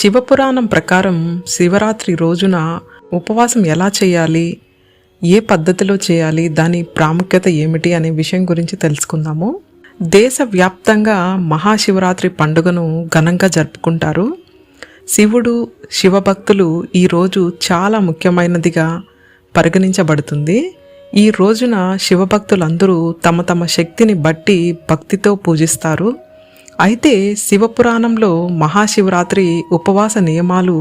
శివపురాణం ప్రకారం శివరాత్రి రోజున ఉపవాసం ఎలా చేయాలి? ఏ పద్ధతిలో చేయాలి? దాని ప్రాముఖ్యత ఏమిటి అనే విషయం గురించి తెలుసుకుందాము. దేశవ్యాప్తంగా మహాశివరాత్రి పండుగను ఘనంగా జరుపుకుంటారు. శివుడు శివభక్తులు ఈ రోజు చాలా ముఖ్యమైనదిగా పరిగణించబడుతుంది. ఈ రోజున శివభక్తులందరూ తమ తమ శక్తిని బట్టి భక్తితో పూజిస్తారు. అయితే శివపురాణంలో మహాశివరాత్రి ఉపవాస నియమాలు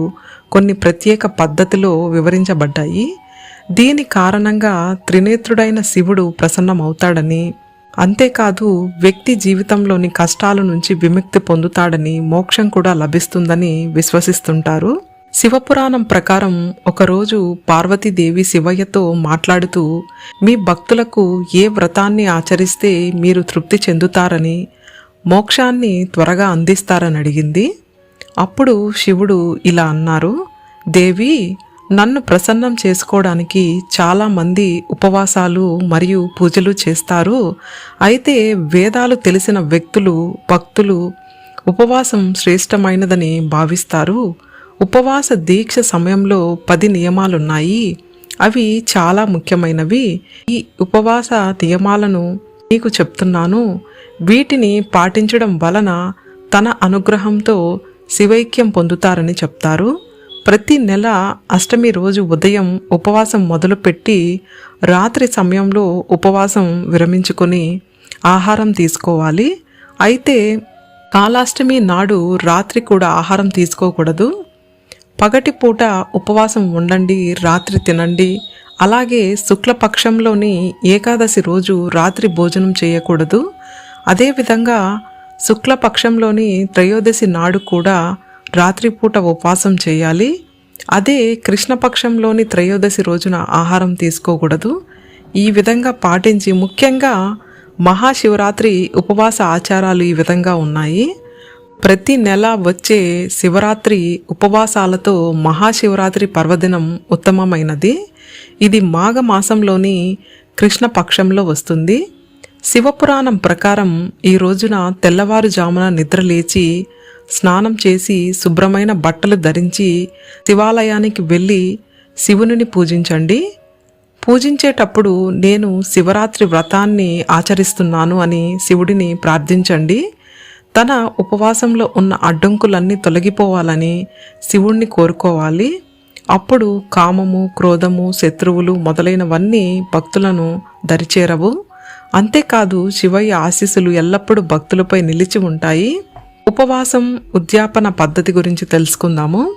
కొన్ని ప్రత్యేక పద్ధతిలో వివరించబడ్డాయి. దీని కారణంగా త్రినేత్రుడైన శివుడు ప్రసన్నమవుతాడని అంతేకాదు వ్యక్తి జీవితంలోని కష్టాల నుంచి విముక్తి పొందుతాడని మోక్షం కూడా లభిస్తుందని విశ్వసిస్తుంటారు. శివపురాణం ప్రకారం ఒకరోజు పార్వతీదేవి శివయ్యతో మాట్లాడుతూ మీ భక్తులకు ఏ వ్రతాన్ని ఆచరిస్తే మీరు తృప్తి చెందుతారని మోక్షాన్ని త్వరగా అందిస్తారని అడిగింది. అప్పుడు శివుడు ఇలా అన్నారు దేవి నన్ను ప్రసన్నం చేసుకోవడానికి చాలామంది ఉపవాసాలు మరియు పూజలు చేస్తారు. అయితే వేదాలు తెలిసిన వ్యక్తులు భక్తులు ఉపవాసం శ్రేష్టమైనదని భావిస్తారు. ఉపవాస దీక్ష సమయంలో పది నియమాలున్నాయి. అవి చాలా ముఖ్యమైనవి. ఈ ఉపవాస నియమాలను నీకు చెప్తున్నాను. వీటిని పాటించడం వలన తన అనుగ్రహంతో శివైక్యం పొందుతారని చెప్తారు. ప్రతి నెల అష్టమి రోజు ఉదయం ఉపవాసం మొదలుపెట్టి రాత్రి సమయంలో ఉపవాసం విరమించుకొని ఆహారం తీసుకోవాలి. అయితే కాలాష్టమి నాడు రాత్రి కూడా ఆహారం తీసుకోకూడదు. పగటిపూట ఉపవాసం ఉండండి రాత్రి తినండి. అలాగే శుక్లపక్షంలోని ఏకాదశి రోజు రాత్రి భోజనం చేయకూడదు. అదేవిధంగా శుక్లపక్షంలోని త్రయోదశి నాడు కూడా రాత్రిపూట ఉపవాసం చేయాలి. అదే కృష్ణపక్షంలోని త్రయోదశి రోజున ఆహారం తీసుకోకూడదు. ఈ విధంగా పాటించి ముఖ్యంగా మహాశివరాత్రి ఉపవాస ఆచారాలు ఈ విధంగా ఉన్నాయి. ప్రతి నెల వచ్చే శివరాత్రి ఉపవాసాలతో మహాశివరాత్రి పర్వదినం ఉత్తమమైనది. ఇది మాఘమాసంలోని కృష్ణపక్షంలో వస్తుంది. శివపురాణం ప్రకారం ఈ రోజున తెల్లవారుజామున నిద్రలేచి స్నానం చేసి శుభ్రమైన బట్టలు ధరించి శివాలయానికి వెళ్ళి శివునిని పూజించండి. పూజించేటప్పుడు నేను శివరాత్రి వ్రతాన్ని ఆచరిస్తున్నాను అని శివుడిని ప్రార్థించండి. తన ఉపవాసంలో ఉన్న అడ్డంకులన్నీ తొలగిపోవాలని శివుణ్ణి కోరుకోవాలి. అప్పుడు కామము క్రోధము శత్రువులు మొదలైనవన్నీ భక్తులను దరిచేరవు. అంతేకాదు శివయ్య ఆశీస్సులు ఎల్లప్పుడూ భక్తులపై నిలిచి ఉంటాయి. ఉపవాసం ఉద్యాపన పద్ధతి గురించి తెలుసుకుందాము.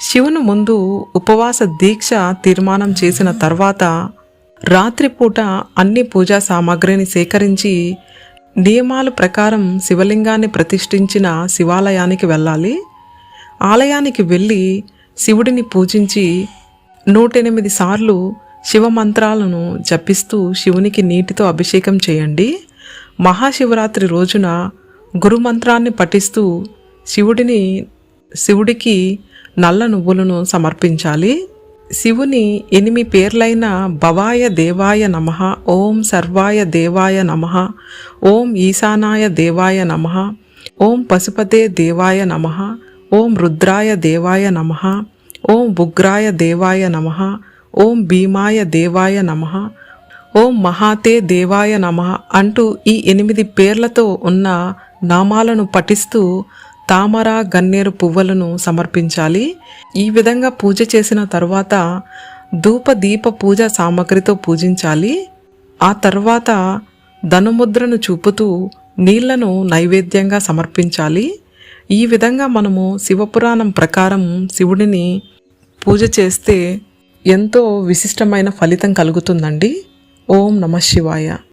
శివుని ముందు ఉపవాస దీక్ష తీర్మానం చేసిన తర్వాత రాత్రిపూట అన్ని పూజా సామాగ్రిని సేకరించి నియమాల ప్రకారం శివలింగాన్ని ప్రతిష్ఠించిన శివాలయానికి వెళ్ళాలి. ఆలయానికి వెళ్ళి శివుడిని పూజించి నూటెనిమిది సార్లు శివమంత్రాలను జపిస్తూ శివునికి నీటితో అభిషేకం చేయండి. మహాశివరాత్రి రోజున గురుమంత్రాన్ని పఠిస్తూ శివుడిని శివుడికి నల్ల నువ్వులను సమర్పించాలి. శివుని ఎనిమి పేర్లైన భవాయ దేవాయ నమ ఓం సర్వాయ దేవాయ నమ ఓం ఈశానాయ దేవాయ నమ ఓం పశుపతే దేవాయ నమ ఓం రుద్రాయ దేవాయ నమ ఓం ఉగ్రాయ దేవాయ నమ ఓం భీమాయ దేవాయ నమ. ఓం మహాతే దేవాయ నమ అంటూ ఈ ఎనిమిది పేర్లతో ఉన్న నామాలను పఠిస్తూ తామర గన్నేరు పువ్వులను సమర్పించాలి. ఈ విధంగా పూజ చేసిన తర్వాత ధూప దీప పూజ సామగ్రితో పూజించాలి. ఆ తర్వాత ధనుముద్రను చూపుతూ నీళ్ళను నైవేద్యంగా సమర్పించాలి. ఈ విధంగా మనము శివపురాణం ప్రకారం శివుడిని పూజ చేస్తే ఎంతో విశిష్టమైన ఫలితం కలుగుతుందండి. ఓం నమ శివాయ.